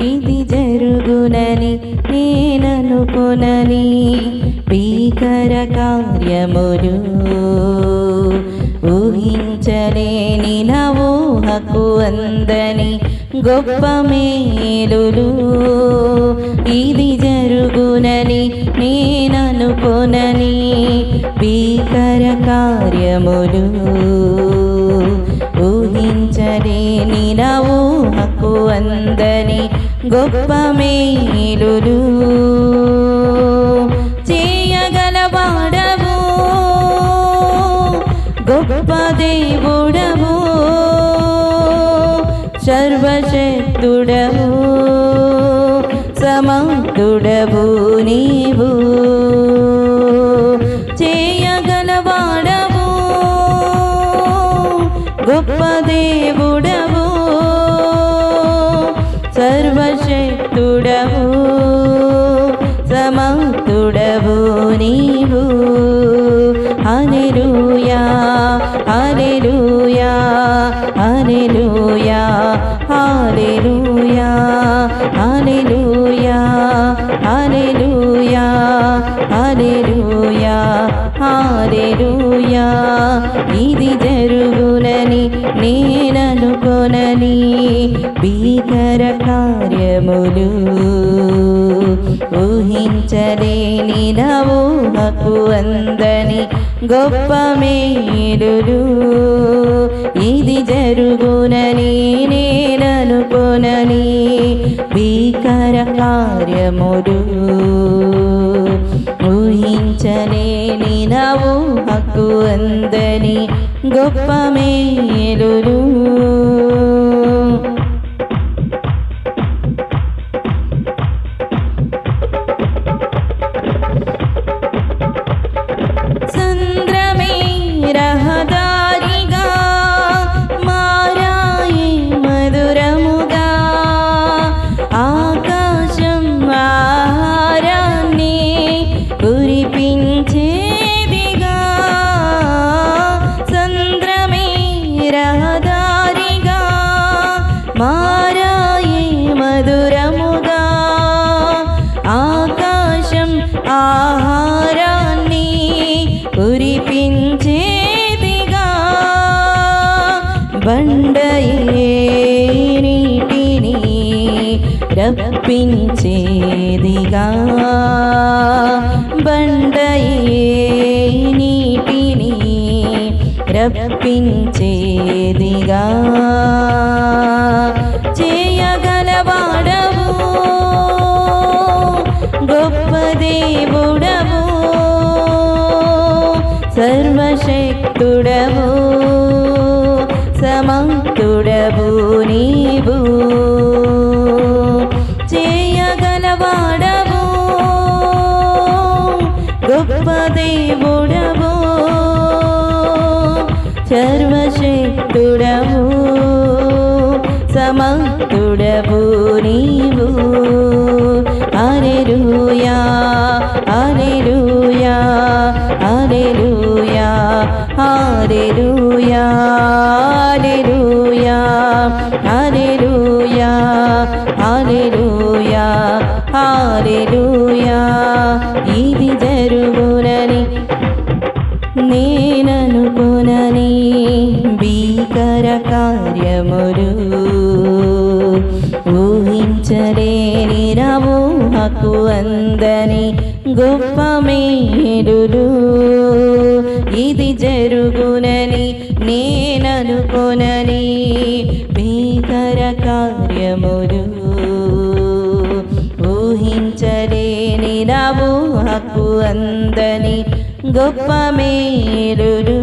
ఇది జరుగునని నేననుకునని భీకర కార్యములు ఊహించలేని నా ఊహకు అందని గొప్ప మేలులు. ఇది జరుగునని నేననుకునని భీకర కార్యములు గొప్ప మేలులు చేయగలవాడవు. గొప్ప దేవుడవు. సర్వశక్తుడవు. సమర్థుడవు నీవు. సర్వశక్తుడవు సమర్థుడవు నీవు. హల్లెలూయా హల్లెలూయా హల్లెలూయా హల్లెలూయా హల్లెలూయా హల్లెలూయా హల్లెలూయా హల్లెలూయా. ఇది జరుగునని నేననుకొనని భీకర కార్యములు ఊహించలేని నవూహకు అందని గొప్ప మేలులు. ఇది జరుగునని నేననుకునని భీకర కార్యములు ఊహించలేని నవూహకు అందని గొప్ప మేలులు. రప్పించేదిగా బండయే నీటిని రప్పించేదిగా. చేయగలవాడవు గొప్ప దేవుడవు సర్వశక్తుడవు సమంతుడవు గొప్ప దేవుడవు సర్వశక్తుడవు సమర్థుడవు నీవు. అరెరుయా అరెరుయా అరెరుయా అరెరుయా అరెరుయా అరెరుయా అరెరుయా అరెరుయా గొప్ప మేలులు ఇది జరుగునని నేననుకొనని భీకర కార్యములు. ఊహించలేని రమూహకు అందని గొప్ప మేలులు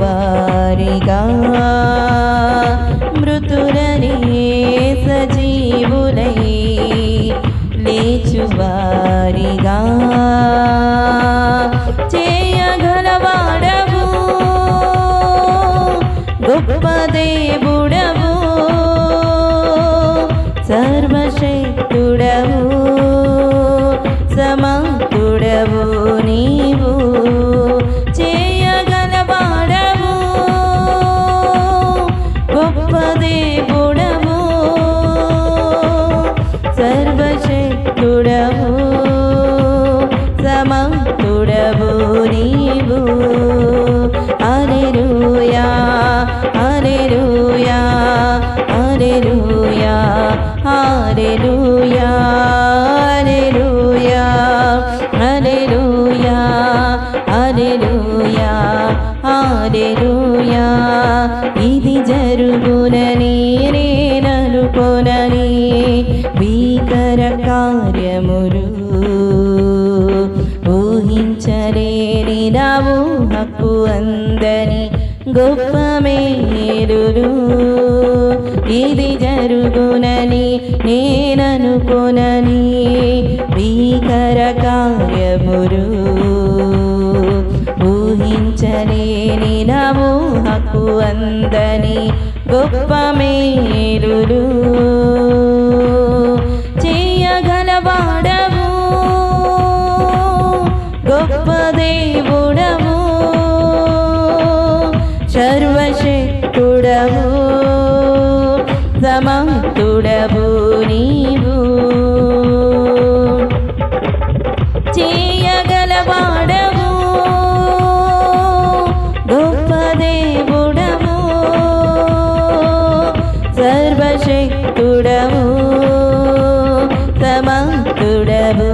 वारिगा ഹാരലൂയാ నేననుకొనని భీకర కార్యమురు ఊహించలేని నమోహకు అందని గొప్ప మేలులు. would ever